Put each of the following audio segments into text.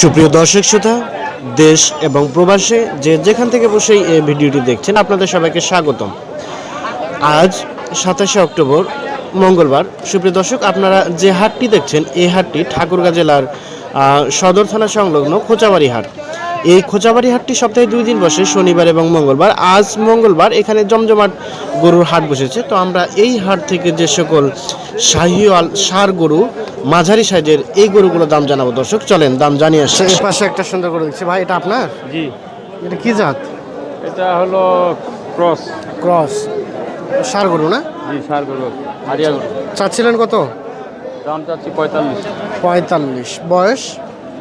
সুপ্রিয় দর্শক শ্রোতা, দেশ এবং প্রবাসে যে যেখান থেকে বসে এই ভিডিওটি দেখছেন, আপনাদের সবাইকে স্বাগতম। আজ সাতাশে অক্টোবর, মঙ্গলবার। সুপ্রিয় দর্শক, আপনারা যে হাটটি দেখছেন, এই হাটটি ঠাকুরগাঁ জেলার সদর থানা সংলগ্ন খোঁচাবাড়ি হাট। এই খোঁচাবাড়ি হাটটি সপ্তাহে দুই দিন বসে শনিবার এবং মঙ্গলবার। আজ মঙ্গলবার এখানে জমজমাট গরুর হাট বসেছে। তো আমরা এই হাট থেকে যে সকল শাহিওয়াল সার গরু মাঝারি সাইজের এই গরুগুলোর দাম জানাব। দর্শক চলেন দাম জানিয়ে আসছে এই পাশে একটা সুন্দর গরু দেখছি। ভাই এটা আপনার? জি। এটা কি জাত? এটা হলো ক্রস। ক্রস। সার গরু না? জি সার গরু। হারিয়া গরু। চাচ্ছিলেন কত? দাম চাচ্ছি পঁয়তাল্লিশ। পঁয়তাল্লিশ। বয়স?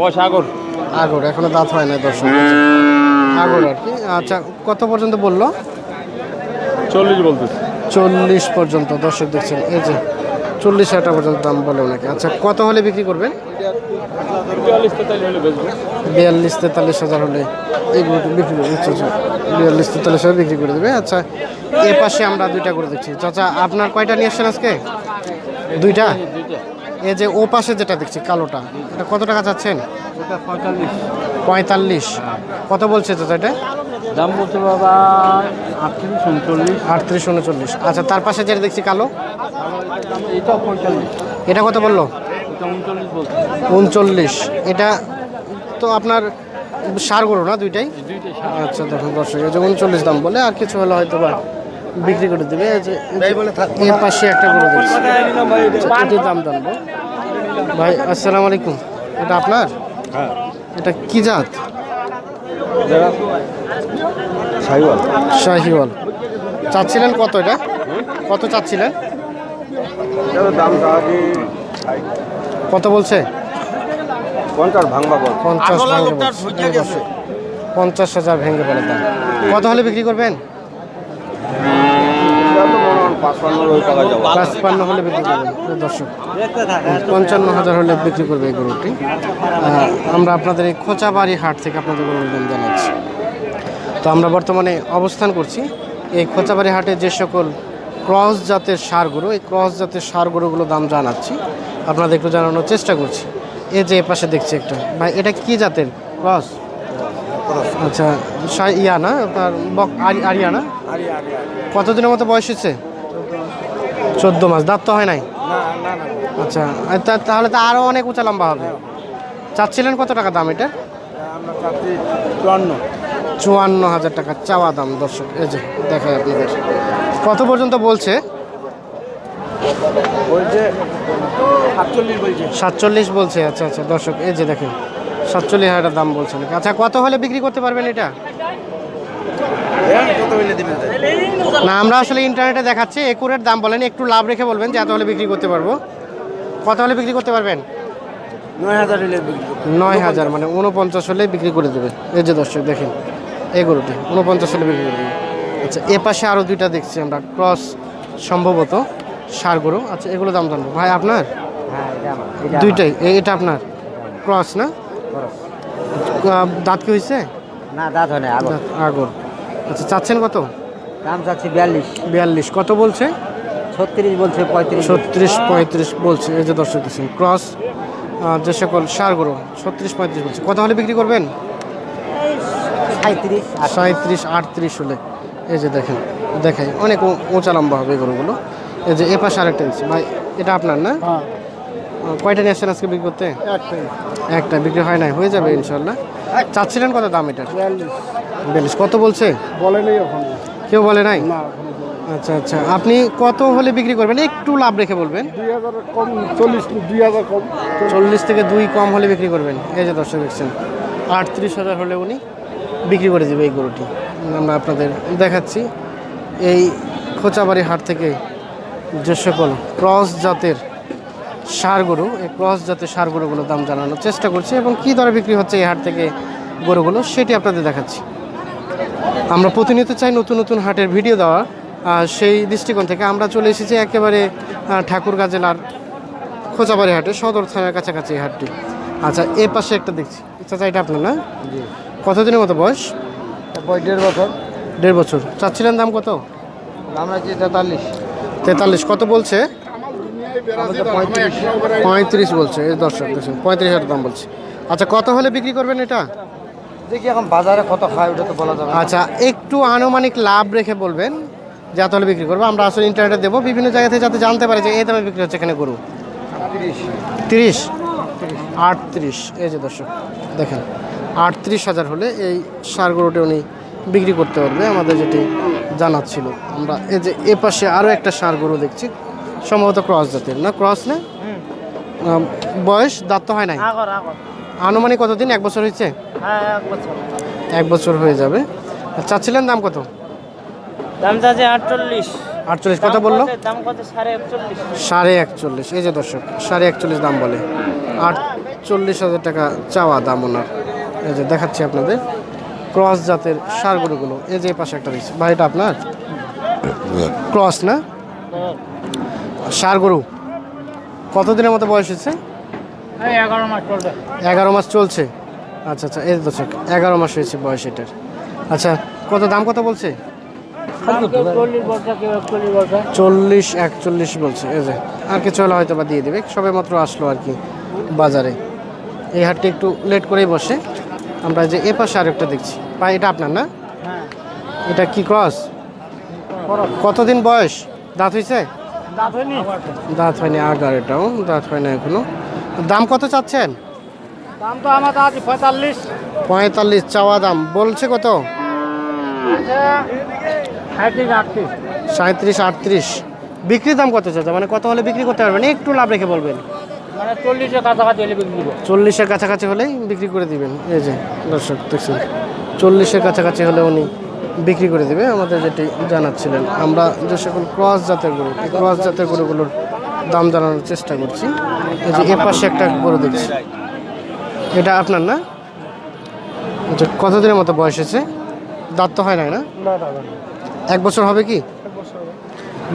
বয়স আগর। আগর এখনও দাঁত হয় না দর্শক। আগর আর কি। আচ্ছা কত পর্যন্ত বলল? চল্লিশ বলতেছি। চল্লিশ পর্যন্ত দর্শক দেখছেন। এই যে চল্লিশ হাজার পর্যন্ত দাম বলে ওনাকে। আচ্ছা কত হলে বিক্রি করবেন? বিয়াল্লিশ তেতাল্লিশ হাজার হলে এইগুলো বিক্রি করে আচ্ছা বিয়াল্লিশ তেতাল্লিশ হাজার বিক্রি করে দেবে। আচ্ছা এ পাশে আমরা দুইটা করে দেখছি। চাচা আপনার কয়টা নিয়ে আসছেন আজকে? দুইটা। এই যে ও পাশে যেটা দেখছি কালোটা এটা কত টাকা চাচ্ছেন? পঁয়তাল্লিশ। কত বলছে চাচা এটা? দাম বলছে বাবা আটত্রিশ উনচল্লিশ। আটত্রিশ উনচল্লিশ। আচ্ছা তার পাশে যেটা দেখছি কালো? এইটাও পঁয়তাল্লিশ। এটা কত বলল? উনচল্লিশ এটা তো আপনার সার গরু না দুইটাই? আচ্ছা দেখুন দর্শক উনচল্লিশ দাম বলে আর কিছু হলে হয়তো বা বিক্রি করে দেবে যে এর পাশে একটা গরু দেখছি। আচ্ছা, এটির দাম জানব ভাই? আসসালামু আলাইকুম। এটা আপনার? হ্যাঁ। এটা কি জাত? সাইওয়াল শাহিওয়াল। চাচ্ছিলেন কত এটা? কত চাচ্ছিলেন? দাম কত বলছে? পঞ্চাশ ভাঙবা পঞ্চাশ পঞ্চাশ হাজার ভেঙে বলে দাম। কত হলে বিক্রি করবেন? পাঁচপান্ন হলে বিক্রি করবেন দর্শক। পঞ্চান্ন হাজার হলে বিক্রি করবে এই গরুটি। আমরা আপনাদের এই খোঁচাবাড়ি হাট থেকে আপনাদের গরুর দাম জানাচ্ছি। তো আমরা বর্তমানে অবস্থান করছি এই খোঁচাবাড়ি হাটে যে সকল ক্রস জাতের সার গরু এই ক্রস জাতের সার গরুগুলো দাম জানাচ্ছি। আপনাদের একটু জানানোর চেষ্টা করছি। এই যে এ পাশে দেখছি একটা। ভাই এটা কি জাতের ক্রস? আচ্ছা ইয়া না? আপনার বক আরি- আরিয়ানা কতদিনের মতো বয়স হচ্ছে চোদ্দ মাস দাঁত তো হয় নাই? আচ্ছা তাহলে তো আরও অনেক উঁচা লম্বা হবে। চাচ্ছিলেন কত টাকা দাম এটা চুয়ান্ন। চুয়ান্ন হাজার টাকা চাওয়া দাম দর্শক এই যে দেখায় আপনাদের। কত পর্যন্ত বলছে? সাতচল্লিশ বলছে। আচ্ছা আচ্ছা দর্শক এই যে দেখেন সাতচল্লিশ হাজার দাম বলছেন আচ্ছা কত হলে বিক্রি করতে পারবেন এটা? না আমরা আসলে ইন্টারনেটে দেখাচ্ছি একুরেট দাম বলেন একটু লাভ রেখে বলবেন যে এত হলে বিক্রি করতে পারব। কত হলে বিক্রি করতে পারবেন? নয় হাজার মানে উনপঞ্চাশ হলে বিক্রি করে দেবে। এই যে দর্শক দেখেন এই গরুটি উনপঞ্চাশ হলে বিক্রি করে দেবে। আচ্ছা এ পাশে আরও দুইটা দেখছি আমরা ক্রস সম্ভবত সার গরু। আচ্ছা এগুলো দাম জানব। ভাই আপনার? দুইটাই এ- এটা আপনার? ক্রস না? দাঁত কি হয়েছে না দাঁত হয় না আগর। আগর। আচ্ছা চাচ্ছেন কত? দাম চাচ্ছি বিয়াল্লিশ। বিয়াল্লিশ। কত বলছে? ছত্রিশ বলছে পঁয়ত্রিশ। ছত্রিশ পঁয়ত্রিশ বলছে। এই যে দর্শক দেখছেন ক্রস যে সকল সার গরু ছত্রিশ পঁয়ত্রিশ বলছে। কত হলে বিক্রি করবেন? সাঁত্রিশ সাঁত্রিশ আটত্রিশ। হলে। এই যে দেখেন দেখাই। অনেক উঁচা লম্বা হবে গরুগুলো। এই যে এ পাশে আরেকটা দিচ্ছি ভাই এটা আপনার না? কয়টা নিয়ে আসছেন আজকে বিক্রি করতে? একটা। বিক্রি হয় নাই হয়ে যাবে ইনশাল্লাহ। চাচ্ছিলেন কত দাম এটা বিয়াল্লিশ। কত বলছে? বলে বলেনি এখন কেউ বলে নাই? আচ্ছা আচ্ছা। আপনি কত হলে বিক্রি করবেন? একটু লাভ রেখে বলবেন। কম চল্লিশ দুই হাজার কম। চল্লিশ থেকে দুই কম হলে বিক্রি করবেন। এই যে দর্শক দেখছেন আটত্রিশ হাজার হলে উনি বিক্রি করে দেবে এই গরুটি। আমরা আপনাদের দেখাচ্ছি এই খোঁচাবাড়ি হাট থেকে যে সকল ক্রস জাতের সার গরু এই ক্রস জাতের সার গরুগুলোর দাম জানানোর চেষ্টা করছি এবং কী দরে বিক্রি হচ্ছে এই হাট থেকে গরুগুলো সেটি আপনাদের দেখাচ্ছি। আমরা প্রতিনিয়ত চাই নতুন নতুন হাটের ভিডিও দেওয়া আর সেই দৃষ্টিকোণ থেকে আমরা চলে এসেছি একেবারে ঠাকুরগাঁ জেলার খোঁচাবাড়ি হাটে সদর থানার কাছাকাছি এই হাটটি। আচ্ছা এ পাশে একটা দেখছি। চাচা এটা আপনার না? কতদিনের মতো বয়স? দেড় বছর। দেড় বছর। চাচ্ছিলেন দাম কত? আমরা যে তেতাল্লিশ। তেতাল্লিশ। কত বলছে? পঁয়ত্রিশ। বলছে এই দর্শক দেখুন পঁয়ত্রিশ হাজার দাম বলছে। আচ্ছা কত হলে বিক্রি করবেন এটা? দেখি এখন বাজারে কত খায় ওটা তো বলা যাবে আচ্ছা একটু আনুমানিক লাভ রেখে বলবেন যে এত হলে বিক্রি করব। আমরা আসলে ইন্টারনেটে দেবো বিভিন্ন জায়গা থেকে যাতে জানতে পারে যে এই দামে বিক্রি হচ্ছে এখানে গরু। তিরিশ। আটত্রিশ। এই যে দর্শক দেখেন আটত্রিশ হাজার হলে এই সার গরুটি উনি বিক্রি করতে পারবে আমাদের যেটি জানাচ্ছিল আমরা এই যে এ পাশে আরও একটা সার গরু দেখছি সম্ভবত ক্রস জাতের। না ক্রস না? বয়স দাঁত তো হয় নাই? আগর আগর। আনুমানিক কতদিন? এক বছর হয়েছে? হ্যাঁ এক বছর। হয়ে যাবে। চাচ্ছিলেন দাম কত? দাম চাচ্ছে আটচল্লিশ। আটচল্লিশ কত বলল? দাম কত? সাড়ে একচল্লিশ। এই যে দর্শক সাড়ে একচল্লিশ দাম বলে। আটচল্লিশ হাজার টাকা চাওয়া দাম ওনার। এই যে দেখাচ্ছি আপনাদের ক্রস জাতের সার গরুগুলো এই যে পাশে একটা দিচ্ছি। ভাই এটা আপনার ক্রস না? সার গরু। কতদিনের মতো বয়স হচ্ছে? এগারো মাস চলবে। এগারো মাস চলছে। আচ্ছা আচ্ছা এই দর্শক এগারো মাস হয়েছে বয়স এটার। আচ্ছা কত দাম কত বলছে? চল্লিশ একচল্লিশ চল্লিশ বলছে এই যে আর কিছু হলে হয়তো বা দিয়ে দেবে সবে মাত্র আসলো আর কি বাজারে। এই হাটটি একটু লেট করেই বসে। আমরা যে এ পাশে আরেকটা দেখছি। ভাই এটা আপনার না? হ্যাঁ। এটা কি ক্রস। কতদিন বয়স? দাঁত হয়েছে? দাঁত হয়নি? আগার এটাও দাঁত হয় না এখনও। দাম কত চাচ্ছেন? দাম তো আমার আছে পঁয়তাল্লিশ। পঁয়তাল্লিশ চাওয়া দাম বলছে কত? সাঁত্রিশ আটত্রিশ। বিক্রির দাম কত চাচ্ছে মানে কত হলে বিক্রি করতে পারবেন? একটু লাভ রেখে বলবেন। মানে চল্লিশের কাছাকাছি হলে বিক্রি চল্লিশের কাছাকাছি হলেই বিক্রি করে দিবেন। এই যে দর্শক দেখছেন? চল্লিশের কাছাকাছি হলে উনি বিক্রি করে দেবে আমাদের যেটি জানাচ্ছিলেন। আমরা যে সকল ক্রস জাতের গরু এই ক্রস জাতের গরুগুলোর দাম জানানোর চেষ্টা করছি। এই যে এ পাশে একটা গরু দেখছি। এটা আপনার না? আচ্ছা কতদিনের মতো বয়স হয়েছে? দাঁত তো হয় নাই না? এক বছর হবে কি?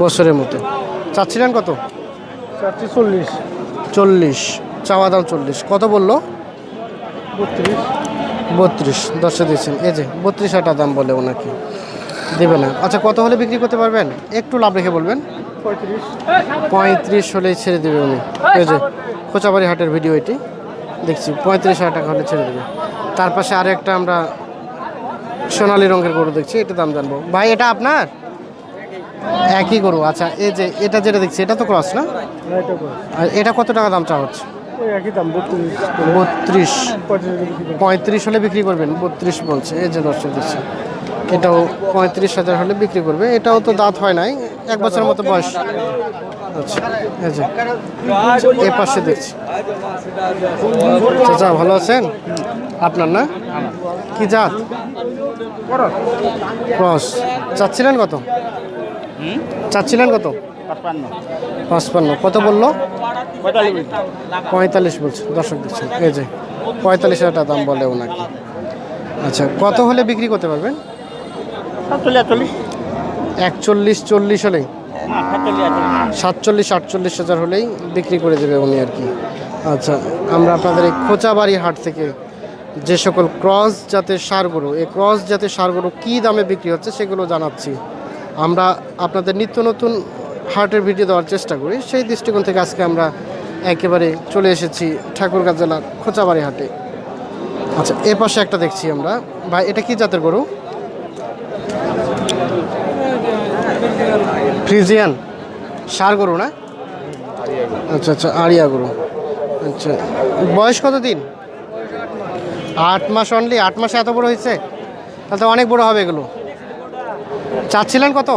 বছরের মতো। চাচ্ছিলেন কত? চারটি চল্লিশ। চল্লিশ। চাওয়া দাম চল্লিশ। কত বলল? বত্রিশ। বত্রিশ, দশে দিয়েছেন। এই যে, বত্রিশ হাজার দাম বলে ওনাকে। দেবে না। আচ্ছা কত হলে বিক্রি করতে পারবেন? একটু লাভ রেখে বলবেন। পঁয়ত্রিশ হলেই ছেড়ে দেবে উনি। এই যে, খোঁচাবাড়ি হাটের ভিডিও এটি। দেখছি, পঁয়ত্রিশ হাজার টাকা হলে ছেড়ে দেবে। তার পাশে আরও একটা আমরা সোনালি রঙের গরু দেখছি, এটা দাম জানব। ভাই, এটা আপনার? একই গরু। আচ্ছা এই যে, এটা যেটা দেখছি, এটা তো ক্রস না? আর এটা কত টাকা দাম চাওয়া হচ্ছে? একই দাম বত্রিশ। বত্রিশ। পঁয়ত্রিশ হলে বিক্রি করবেন। বত্রিশ বলছে এই যে দর্শক দিচ্ছে এটাও পঁয়ত্রিশ হাজার হলে বিক্রি করবে এটাও তো দাঁত হয় নাই এক বছরের মতো বয়স। আচ্ছা এই যে এ পাশে দেখছি। চাচা ভালো আছেন? আপনার না? কি জাত? ক্রস। চাচ্ছিলেন কত? চাচ্ছিলেন কত? পাঁচপান্ন। পাঁচপান্ন। কত বলল? পঁয়তাল্লিশ বলছে। দর্শক দিচ্ছেন এই যে পঁয়তাল্লিশ হাজার টাকা দাম বলে ওনাকে। আচ্ছা কত হলে বিক্রি করতে পারবেন? একচল্লিশ চল্লিশ হলেই? হ্যাঁ সাতচল্লিশ আটচল্লিশ। হাজার হলেই বিক্রি করে দেবে উনি আর কি। আচ্ছা আমরা আপনাদের এই খোঁচাবাড়ি হাট থেকে যে সকল ক্রস জাতের সারগুলো এই ক্রস জাতের সারগুলো কী দামে বিক্রি হচ্ছে সেগুলো জানাচ্ছি। আমরা আপনাদের নিত্য নতুন হাটের ভিডিও দেওয়ার চেষ্টা করি। সেই দৃষ্টিকোণ থেকে আজকে আমরা একেবারে চলে এসেছি ঠাকুরগাঁ জেলার খোঁচাবাড়ি হাটে। আচ্ছা এ পাশে একটা দেখছি আমরা। ভাই, এটা কি জাতের গরু? ফ্রিজিয়ান? সার গরু না? আচ্ছা আচ্ছা আড়িয়া গরু। আচ্ছা বয়স কত দিন? আট মাস অনলি আট মাসে এত বড় হয়েছে? তাহলে অনেক বড় হবে এগুলো। চাচ্ছিলেন কত?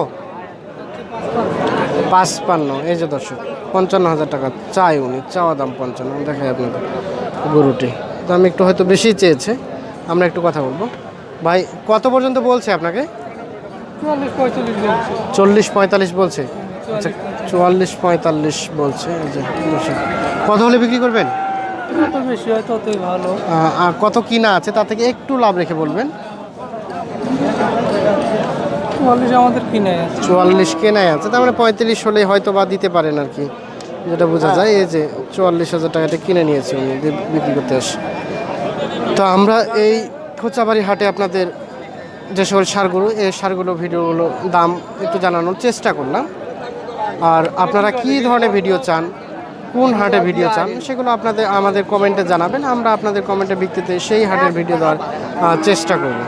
পাঁচপান্ন এই যে দর্শক পঞ্চান্ন হাজার টাকা চাই উনি চাওয়া দাম পঞ্চান্ন দেখাই আপনাদের গরুটি। দাম একটু হয়তো বেশি চেয়েছে আমরা একটু কথা বলব। ভাই কত পর্যন্ত বলছে আপনাকে? চল্লিশ পঁয়তাল্লিশ বলছে? আচ্ছা চুয়াল্লিশ পঁয়তাল্লিশ বলছে এই যে দর্শক। কত হলে বিক্রি করবেন? বেশি হয় ততই ভালো। কত কিনা আছে তা থেকে একটু লাভ রেখে বলবেন। চুয়াল্লিশ আমাদের কিনে আছে। চুয়াল্লিশ কেনাই আছে তার মানে পঁয়ত্রিশ হলে হয়তো বা দিতে পারেন আর কি। যেটা বোঝা যায় এই যে চুয়াল্লিশ হাজার টাকাটা কিনে নিয়েছে উনি বিক্রি করতে আসে। তো আমরা এই খোঁচাবাড়ি হাটে আপনাদের যে সকল সারগুলো এই সারগুলো ভিডিওগুলো দাম একটু জানানোর চেষ্টা করলাম। আর আপনারা কী ধরনের ভিডিও চান কোন হাটে ভিডিও চান সেগুলো আপনাদের আমাদের কমেন্টে জানাবেন আমরা আপনাদের কমেন্টের ভিত্তিতে সেই হাটের ভিডিও দেওয়ার চেষ্টা করব।